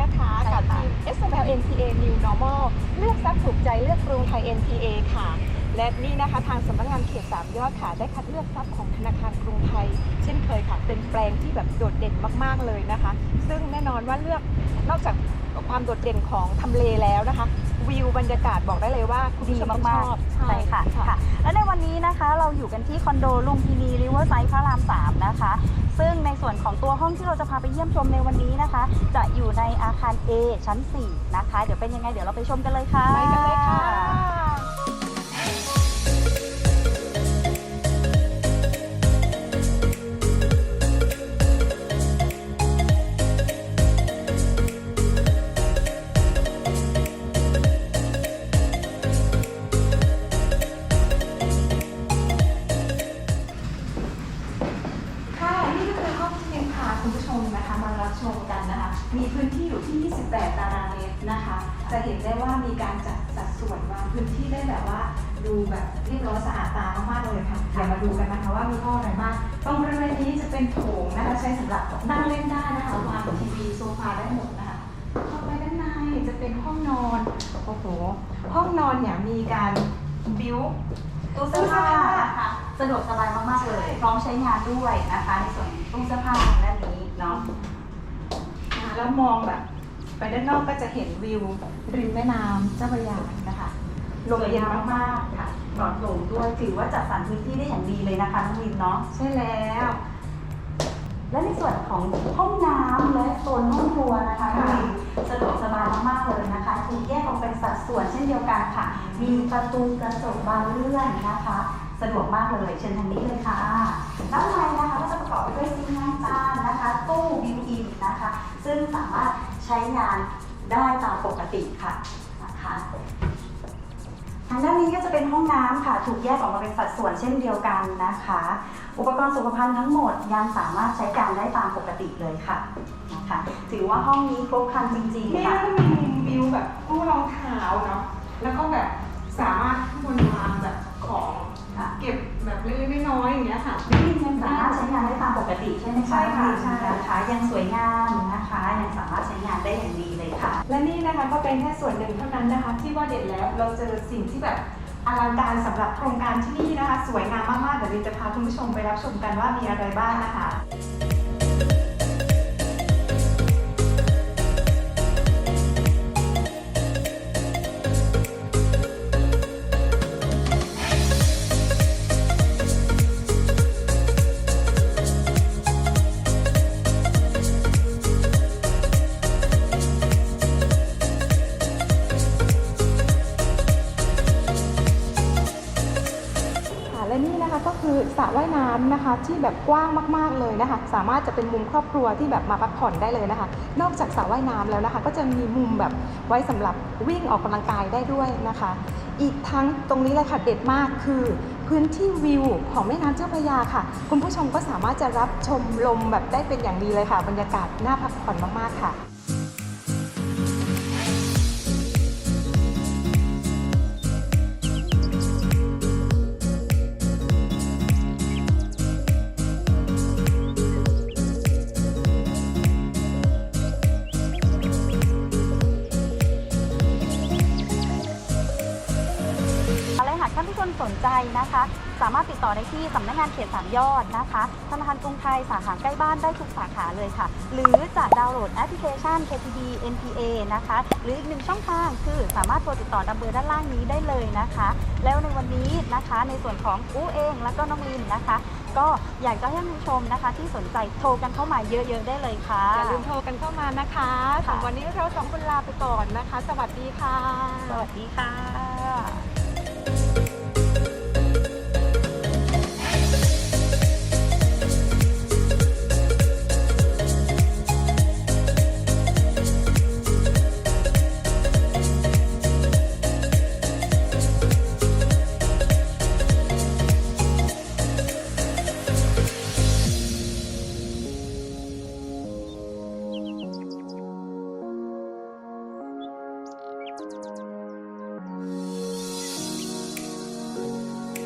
นะคะใช่กับค่ะทีม SML NPA New Normal เลือกทรัพย์ถูกใจเลือกกรุงไทย NPA ค่ะ และนี่นะคะทางสำนักงานเขตสามยอดค่ะ ได้คัดเลือกทรัพย์ของธนาคารกรุงไทย เช่นเคยค่ะ เป็นแปลงที่แบบโดดเด่นมากๆเลยนะคะ ซึ่งแน่นอนว่าเลือกนอกจากความโดดเด่นของทำเลแล้วนะคะ วิวบรรยากาศบอกได้เลยว่าคุณดีผู้ชมต้องมาชกอบๆใช่ค่ะค่ะ และในวันนี้นะคะเราอยู่กันที่คอนโดลุมพินีริเวอร์ไซด์พระราม3นะคะ ซึ่งในส่วนของตัวห้องที่เราจะพาไปเยี่ยมชมในวันนี้นะคะ จะอยู่ในอาคาร A ชั้น 4 นะคะ เดี๋ยวเป็นยังไงเดี๋ยวเราไปชมกันเลยค่ะ ไปกันเลยค่ะค่ะ อยู่ที่ 28 ตารางเมตรนะคะ จะเห็นได้ว่ามีการจัดสัดส่วนวางพื้นที่ได้แบบว่าดูแบบเรียบร้อยสะอาดตามากๆเลยค่ะเดี๋ยวมาดูกันนะคะว่ามีห้องอะไรบ้างตรงบริเวณนี้จะเป็นโถงนะคะใช้สำหรับนั่งเล่นได้นะคะวางทีวีโซฟาได้หมดนะคะเข้าไปด้านในจะเป็นห้องนอนโอ้โหห้องนอนเนี่ยมีการบิวตู้เสื้อผ้านะคะสะดวกสบายมากๆเลย พร้อมใช้งานด้วยนะคะ ในส่วนตู้เสื้อผ้าด้านนี้เนาะ แล้วมองแบบไปด้านนอกก็จะเห็นวิวริมแม่น้ำเจ้าพระยานะคะลมเย็นมากๆค่ะปลอดโปร่งด้วยถือว่าจัดสรรพื้นที่ได้อย่างดีเลยนะคะน้องวินเนาะๆใช่แล้ว และในส่วนของห้องน้ำและโซนห้องครัวนะคะน้องวินสะดวกสบายมากๆเลยนะคะถูกแยกออกเป็นสัดส่วนเช่นเดียวกันค่ะ มีประตูกระจกบานเลื่อนนะคะ สะดวกมากเลยเชิญทางนี้เลยค่ะด้านในนะคะก็จะประกอบไปด้วยซิงค์ล้างจานนะคะ ตู้บิวอินนะคะ ซึ่งสามารถใช้งานได้ตามปกติค่ะนะคะทางด้านนี้ก็จะเป็นห้องน้ำค่ะ ถูกแยกออกมาเป็นสัดส่วนเช่นเดียวกันนะคะ อุปกรณ์สุขภัณฑ์ทั้งหมดยังสามารถใช้การได้ตามปกติเลยค่ะนะคะถือว่าห้องนี้ครบครันจริงๆค่ะก็มีวิวแบบกู้รองเท้าเนาะ แล้วก็แบบสามารถข้างบนวา กติใช่ไหมคะใช่ค่ะใช่นะคะยังสวยงามนะคะยังสามารถใช้งานได้อย่างดีเลยค่ะ และนี่นะคะก็เป็นแค่ส่วนหนึ่งเท่านั้นนะคะ ที่ว่าเด็ดแล้วเราเจอสิ่งที่แบบอลังการสำหรับโครงการที่นี่นะคะ สวยงามมากๆเดี๋ยวลินจะพาคุณผู้ชมไปรับชมกันว่ามีอะไรบ้างนะคะค่ะ สระว่ายน้ำนะคะที่แบบกว้างมากๆเลยนะคะ สามารถจะเป็นมุมครอบครัวที่แบบมาพักผ่อนได้เลยนะคะ นอกจากสระว่ายน้ำแล้วนะคะ ก็จะมีมุมแบบไว้สำหรับวิ่งออกกำลังกายได้ด้วยนะคะ อีกทั้งตรงนี้เลยค่ะเด็ดมากคือพื้นที่วิวของแม่น้ำเจ้าพระยาค่ะ คุณผู้ชมก็สามารถจะรับชมลมแบบได้เป็นอย่างดีเลยค่ะ บรรยากาศน่าพักผ่อนมากๆค่ะ นใจนะคะ สามารถติดต่อได้ที่สำนักงานเขตสามยอดนะคะ ธนาคารกรุงไทยสาขาใกล้บ้านได้ทุกสาขาเลยค่ะ หรือจะดาวน์โหลดแอปพลิเคชัน KTB NPA นะคะ หรืออีกหนึ่งช่องทางคือสามารถโทรติดต่อดัมเบอร์ด้านล่างนี้ได้เลยนะคะ แล้วในวันนี้นะคะในส่วนของอู้เองแล้วก็น้องลินนะคะ ก็อยากจะให้ท่านผู้ชมนะคะ ที่สนใจโทรกันเข้ามาเยอะ ๆ ได้เลยค่ะ อย่าลืมโทรกันเข้ามานะคะค่ะสำหรับวันนี้เราสองคนลาไปก่อนนะคะ สวัสดีค่ะ สวัสดีค่ะ